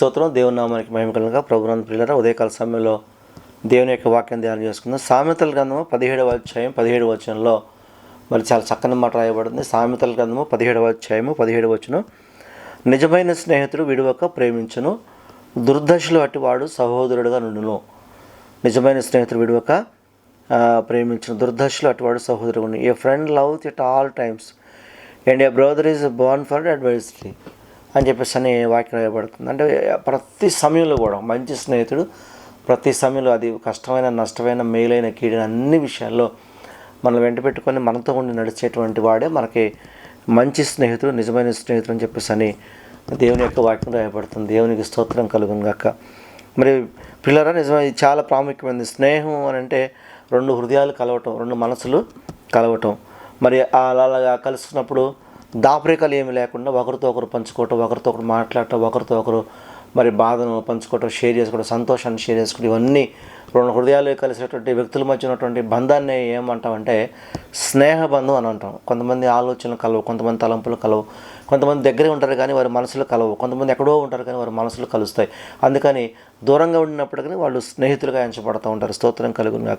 స్తోత్రం. దేవుని నామానికి మహిమకలంగా కలుగా ప్రియులరా ఉదయకాల సమయంలో దేవుని యొక్క వాక్యం ధ్యానం చేసుకుందాం. సామెతల గ్రంథము పదిహేడవ అధ్యాయం పదిహేడు వచనంలో మరి చాలా చక్కని మాట రాయబడింది. సామెతల గ్రంథము పదిహేడవ అధ్యాయము పదిహేడు వచనం. నిజమైన స్నేహితుడు విడువక ప్రేమించును. దుర్దశలు అట్టివాడు సహోదరుడుగా నుండును. నిజమైన స్నేహితుడు విడువక ప్రేమించను ప్రేమించిన. దుర్దశలు అటువాడు సహోదరుడు a friend love it all times and a brother is born for adversity అని చెప్పేసి అని వాక్యం రాయబడుతుంది. అంటే ప్రతి సమయంలో కూడా మంచి స్నేహితుడు ప్రతి సమయంలో అది కష్టమైన నష్టమైన మేలైన కీడైన అన్ని విషయాల్లో మనం వెంట పెట్టుకొని మనతో ఉండి నడిచేటువంటి వాడే మనకి మంచి స్నేహితుడు నిజమైన స్నేహితుడు అని చెప్పేసి అని దేవుని యొక్క వాక్యం రాయబడుతుంది. దేవునికి స్తోత్రం కలుగును మరి పిల్లరా నిజమైన చాలా ప్రాముఖ్యమైనది. స్నేహం అని అంటే రెండు హృదయాలు కలవటం రెండు మనసులు కలవటం. మరి అలా అలాగా కలుసుకున్నప్పుడు దాపరికాలు ఏమి లేకుండా ఒకరితో ఒకరు పంచుకోవటం ఒకరితో ఒకరు మాట్లాడటం ఒకరితో ఒకరు మరి బాధను పంచుకోవటం షేర్ చేసుకోవడం సంతోషాన్ని షేర్ చేసుకోవడం ఇవన్నీ రెండు హృదయాలు కలిసినటువంటి వ్యక్తుల మధ్య ఉన్నటువంటి బంధాన్ని ఏమంటామంటే స్నేహ బంధం అని అంటాం. కొంతమంది ఆలోచనలు కలవు కొంతమంది తలంపులు కలవు. కొంతమంది దగ్గరే ఉంటారు కానీ వారి మనసులు కలవు. కొంతమంది ఎక్కడో ఉంటారు కానీ వారి మనసులు కలుస్తాయి. అందుకని దూరంగా ఉండినప్పటికీ వాళ్ళు స్నేహితులుగా ఎంచబడుతూ ఉంటారు. స్తోత్రం కలుగును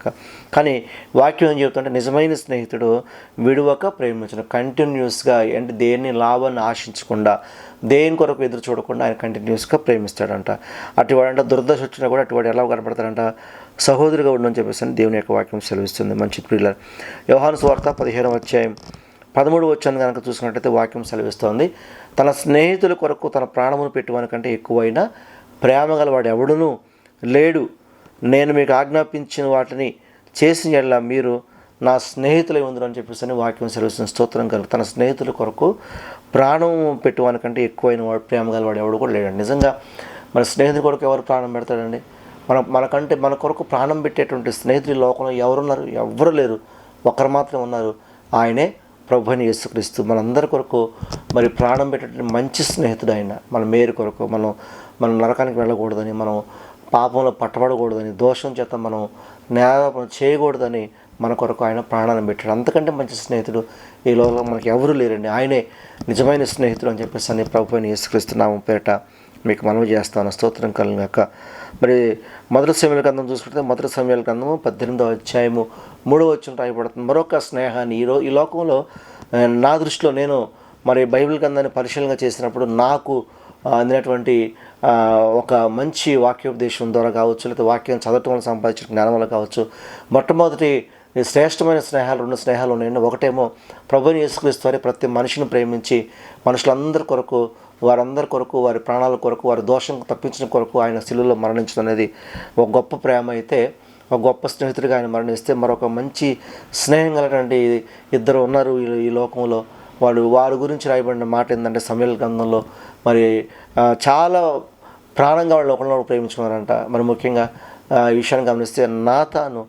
కానీ వాక్యం ఏం చెబుతుంటే నిజమైన స్నేహితుడు విడువక ప్రేమించడం కంటిన్యూస్గా అంటే దేన్ని లాభాన్ని ఆశించకుండా దేని కొరకు ఎదురు చూడకుండా ఆయన కంటిన్యూస్గా ప్రేమిస్తాడంట. అటువాడంట దుర్దశ వచ్చినా కూడా అటువాడు ఎలా కనపడతాడంట? సహోదరుగా ఉండని చెప్పేసి దేవుని యొక్క వాక్యం సెలవిస్తుంది. మంచి ప్రియుల వ్యవహార స్వార్థ పదిహేనవ అధ్యాయం పదమూడు వచ్చాను కనుక చూసినట్లయితే వాక్యం సెలవిస్తోంది. తన స్నేహితుల కొరకు తన ప్రాణమును పెట్టువాని కంటే ఎక్కువైన ప్రేమ గలవాడు ఎవడును లేడు. నేను మీకు ఆజ్ఞాపించిన వాటిని చేసిన ఎడల మీరు నా స్నేహితులే ఉందరు అని చెప్పేసి అని వాక్యం సెలవిస్తున్న స్తోత్రం కనుక తన స్నేహితుల కొరకు ప్రాణం పెట్టువాని కంటే ఎక్కువైన వాడు ప్రేమ గలవాడు ఎవడు కూడా లేడండి. నిజంగా మన స్నేహితుల కొరకు ఎవరు ప్రాణం పెడతాడండి? మన మనకంటే మన కొరకు ప్రాణం పెట్టేటువంటి స్నేహితులు లోకంలో ఎవరున్నారు? ఎవరు లేరు. ఒకరు మాత్రం ఉన్నారు. ఆయనే ప్రభు అని యేసుక్రీస్తు మనందరి కొరకు మరి ప్రాణం పెట్టేటువంటి మంచి స్నేహితుడు ఆయన. మన మేరు కొరకు మనం మనం నరకానికి వెళ్ళకూడదని మనం పాపంలో పట్టబడకూడదని దోషం చేత మనం నేరాపం చేయకూడదని మన కొరకు ఆయన ప్రాణాన్ని పెట్టాడు. అంతకంటే మంచి స్నేహితుడు ఈ లోకంలో మనకి ఎవరు లేరండి. ఆయనే నిజమైన స్నేహితుడు అని చెప్పేసి అని ప్రభు అని యేసుక్రీస్తు నామం పేరిట మీకు మనవి చేస్తాను. స్తోత్రం కలిగాక మరి మధుర సమయాల గ్రంథం చూసుకుంటే మధుర సమయాల గ్రంథము పద్దెనిమిదవ అధ్యాయము మూడవ వచ్చిన రాయబడుతుంది. మరొక స్నేహాన్ని ఈరో ఈ లోకంలో నా దృష్టిలో నేను మరి బైబిల్ గ్రంథాన్ని పరిశీలన చేసినప్పుడు నాకు అందినటువంటి ఒక మంచి వాక్యోపదేశం ద్వారా కావచ్చు లేకపోతే వాక్యం చదవటం వల్ల సంపాదించిన జ్ఞానం వల్ల కావచ్చు మొట్టమొదటి శ్రేష్టమైన స్నేహాలు రెండు స్నేహాలు ఉన్నాయండి ఒకటేమో ప్రభుని యేసుక్రీస్తు ప్రతి మనిషిని ప్రేమించి మనుషులందరి కొరకు వారందరి కొరకు వారి ప్రాణాల కొరకు వారి దోషం తప్పించిన కొరకు ఆయన శిలువలో మరణించడం అనేది ఒక గొప్ప ప్రేమ అయితే ఒక గొప్ప స్నేహితుడిగా ఆయన మరణిస్తే మరొక మంచి స్నేహం కలిగినటువంటి ఇద్దరు ఉన్నారు ఈ లోకంలో. వాళ్ళు వారి గురించి రాయబడిన మాట ఏంటంటే సమయాల గ్రంథంలో మరి చాలా ప్రాణంగా వాళ్ళు ఒకరినొకరు ప్రేమించుకున్నారంట. మరి ముఖ్యంగా ఈ విషయాన్ని గమనిస్తే నాతాను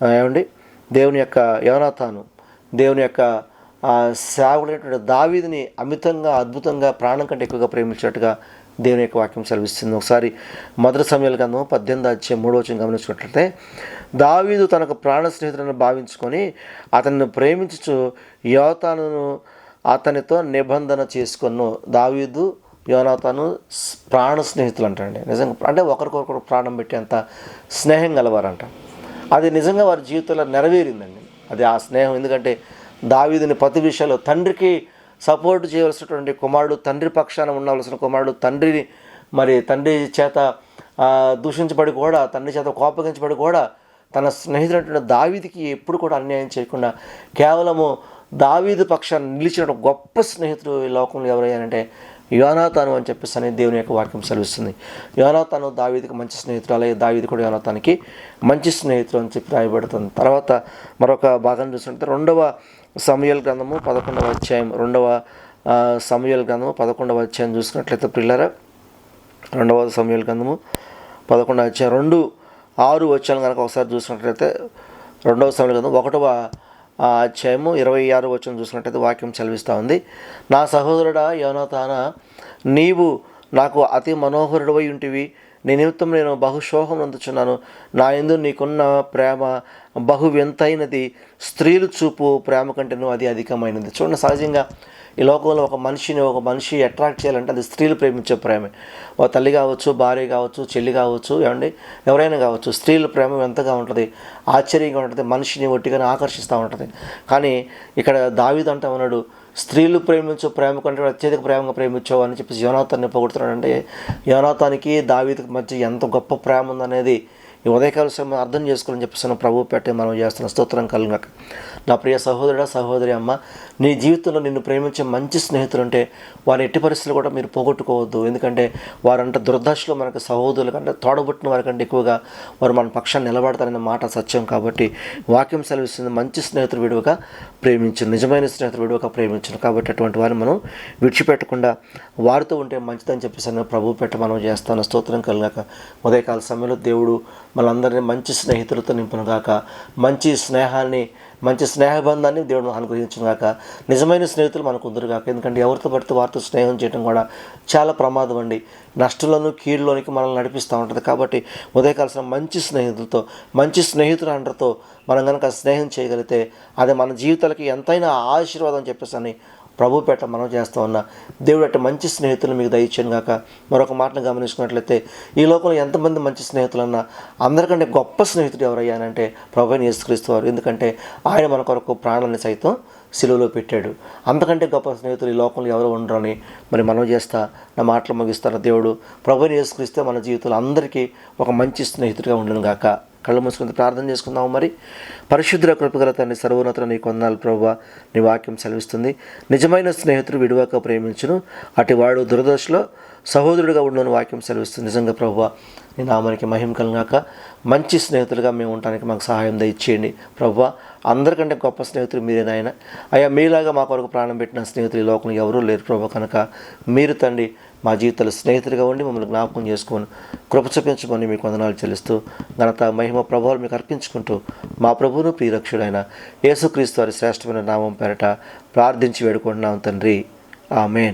తాను ఏమండి? దేవుని యొక్క యోనాథాను దేవుని యొక్క ఆ, సేవకుడైనటువంటి దావీదిని అమితంగా అద్భుతంగా ప్రాణం కంటే ఎక్కువగా ప్రేమించినట్టుగా దేవుని యొక్క వాక్యం సెలవిస్తుంది. ఒకసారి మధుర సమయాల గ్రంథం పద్దెనిమిది వచ్చే మూడో వచ్చిన గమనించినట్లయితే దావీదు తనకు ప్రాణ స్నేహితులను భావించుకొని అతన్ని ప్రేమించుచు యోతాను అతనితో నిబంధన చేసుకొను. దావీదు యోనాతాను ప్రాణ స్నేహితులు అంటండి నిజంగా అంటే ఒకరికొకరు ప్రాణం పెట్టేంత స్నేహం గలవారంట. అది నిజంగా వారి జీవితంలో నెరవేరిందండి. అది ఆ స్నేహం. ఎందుకంటే దావీదుని ప్రతి విషయంలో తండ్రికి సపోర్ట్ చేయవలసినటువంటి కుమారుడు తండ్రి పక్షాన ఉండవలసిన కుమారుడు తండ్రిని మరి తండ్రి చేత దూషించబడి కూడా తండ్రి చేత కోపగించబడి కూడా తన స్నేహితుడైనటువంటి దావీదికి ఎప్పుడు కూడా అన్యాయం చేయకుండా కేవలము దావీదు పక్షాన్ని నిలిచిన గొప్ప స్నేహితుడు ఈ లోకంలో ఎవరయ్యారంటే యోనాతాను అని చెప్పేసి అనేది దేవుని యొక్క వాక్యం సెలవిస్తుంది. యోనాతాను దావీదికి మంచి స్నేహితుడు అలాగే దావీది కూడా యోనాతానికి మంచి స్నేహితుడు అని చెప్పి రాయబడుతుంది. తర్వాత మరొక భాగం చూసినట్టు రెండవ సమయల్ గ్రంథము పదకొండవ అధ్యాయం రెండవ ఆ, సమయల్ గ్రంథము పదకొండవ అధ్యాయం చూసుకున్నట్లయితే పిల్లర రెండవ సమయాల గ్రంథము పదకొండవ అధ్యాయం రెండు ఆరు వచ్చాను కనుక ఒకసారి చూసినట్లయితే రెండవ సమయాల గ్రంథం ఒకటవ ఆ, అధ్యాయము ఇరవై ఆరు వచ్చిన చూసినట్టయితే వాక్యం చదివిస్తూ ఉంది. నా సహోదరుడా యోనతాన నీవు నాకు అతి మనోహరుడవై ఉంటివి. నీ నిమిత్తం నేను బహుశోహం అందుచున్నాను నా ఎందు నీకున్న ప్రేమ బహు వింతైనది స్త్రీలు చూపు ప్రేమ కంటేనూ అది అధికమైనది. చూడండి సహజంగా ఈ లోకంలో ఒక మనిషిని ఒక మనిషి అట్రాక్ట్ చేయాలంటే అది స్త్రీలు ప్రేమించే ప్రేమే. ఒక తల్లి కావచ్చు భార్య కావచ్చు చెల్లి కావచ్చు ఏమండి? ఎవరైనా కావచ్చు. స్త్రీల ప్రేమ ఎంతగా ఉంటుంది ఆశ్చర్యంగా ఉంటుంది మనిషిని ఒట్టిగానే ఆకర్షిస్తూ ఉంటుంది. కానీ ఇక్కడ దావిదంట ఉన్నాడు స్త్రీలు ప్రేమించు ప్రేమ కంటే అత్యధిక ప్రేమగా ప్రేమించావు అని చెప్పేసి యోనాథాన్ని పొగుడుతున్నాడంటే యోనాథానికి దావీదికి మధ్య ఎంత గొప్ప ప్రేమ ఉందనేది ఈ ఉదయకాల సమయం అర్థం చేసుకోవాలని చెప్పేసి ప్రభు పెట్టే మనం చేస్తున్న. స్తోత్రం కలుగాక నా ప్రియ సహోదరుడా సహోదరి అమ్మ నీ జీవితంలో నిన్ను ప్రేమించే మంచి స్నేహితులు ఉంటే వారి ఎట్టి పరిస్థితులు కూడా మీరు పోగొట్టుకోవద్దు. ఎందుకంటే వారంట దుర్దశలో మనకు సహోదరుల కంటే తోడబుట్టిన వారికంటే ఎక్కువగా వారు మన పక్షాన్ని నిలబడతారనే మాట సత్యం కాబట్టి వాక్యం సెలవిస్తుంది. మంచి స్నేహితుడు విడువగా ప్రేమించు నిజమైన స్నేహితుడు విడువగా ప్రేమించను. కాబట్టి అటువంటి వారిని మనం విడిచిపెట్టకుండా వారితో ఉంటే మంచిదని చెప్పేసి ప్రభు పెట్ట మనం చేస్తాను. స్తోత్రం కలిగాక ఉదయకాల సమయంలో దేవుడు మనందరినీ మంచి స్నేహితులతో నింపును గాక. మంచి స్నేహాన్ని మంచి స్నేహబంధాన్ని దేవుడు మనకు అనుగ్రహించును గాక. నిజమైన స్నేహితులు మనకు ఉందరు ఎందుకంటే ఎవరితో పడితే వారితో స్నేహం చేయడం కూడా చాలా ప్రమాదం అండి. నష్టంలోను కీడులోనికి మనల్ని నడిపిస్తూ ఉంటుంది. కాబట్టి ఉదయకాల్సిన మంచి స్నేహితులతో మంచి స్నేహితులు అందరితో మనం కనుక స్నేహం చేయగలిగితే అది మన జీవితాలకి ఎంతైనా ఆశీర్వాదం చెప్పేసి అని ప్రభు పేట మనం చేస్తూ ఉన్నా దేవుడు అట్ట మంచి స్నేహితులు మీకు దయచేయను గాక. మరొక మాటను గమనించుకున్నట్లయితే ఈ లోకంలో ఎంతమంది మంచి స్నేహితులన్నా అందరికంటే గొప్ప స్నేహితుడు ఎవరయ్యానంటే ప్రభు అయిన యేసుక్రీస్తు వారు. ఎందుకంటే ఆయన మన కొరకు ప్రాణాన్ని సైతం సిలువలో పెట్టాడు. అంతకంటే గొప్ప స్నేహితులు ఈ లోకంలో ఎవరు ఉండరని మరి మనం చేస్తా నా మాటలు ముగిస్తాను. దేవుడు ప్రభుని యేసుక్రీస్తే మన జీవితంలో అందరికీ ఒక మంచి స్నేహితుడిగా ఉండను గాక. కళ్ళు మూసుకుని ప్రార్థన చేసుకుందాము మరి. పరిశుద్ధ కృపగల తండ్రి సర్వోన్నతను నీ కొందాలు ప్రభు నీ వాక్యం సెలవిస్తుంది. నిజమైన స్నేహితుడు విడివాక ప్రేమించును. అటు వాడు దురదశలో సహోదరుడిగా ఉండని వాక్యం సెలవిస్తుంది. నిజంగా ప్రభు నీ నామానికి మహిమ కలిగాక మంచి స్నేహితులుగా మేము ఉండడానికి మాకు సహాయం దయచేయండి. ప్రభు అందరికంటే గొప్ప స్నేహితులు మీరే నాయన. అయ్యా మీలాగా మా కొరకు ప్రాణం పెట్టిన స్నేహితులు ఈ లోకంలో ఎవరూ లేరు. ప్రభు కనుక మీరు తండ్రి మా జీవితాలు స్నేహితులుగా ఉండి మమ్మల్ని జ్ఞాపకం చేసుకొని కృప చూపించమని మీకు వందనాలు చెల్లిస్తూ ఘనత మహిమ ప్రభావాలు మీకు అర్పించుకుంటూ మా ప్రభువును ప్రియరక్షుడైన యేసుక్రీస్తు వారి శ్రేష్టమైన నామం పేరట ప్రార్థించి వేడుకుంటున్నాం తండ్రి. ఆమెన్.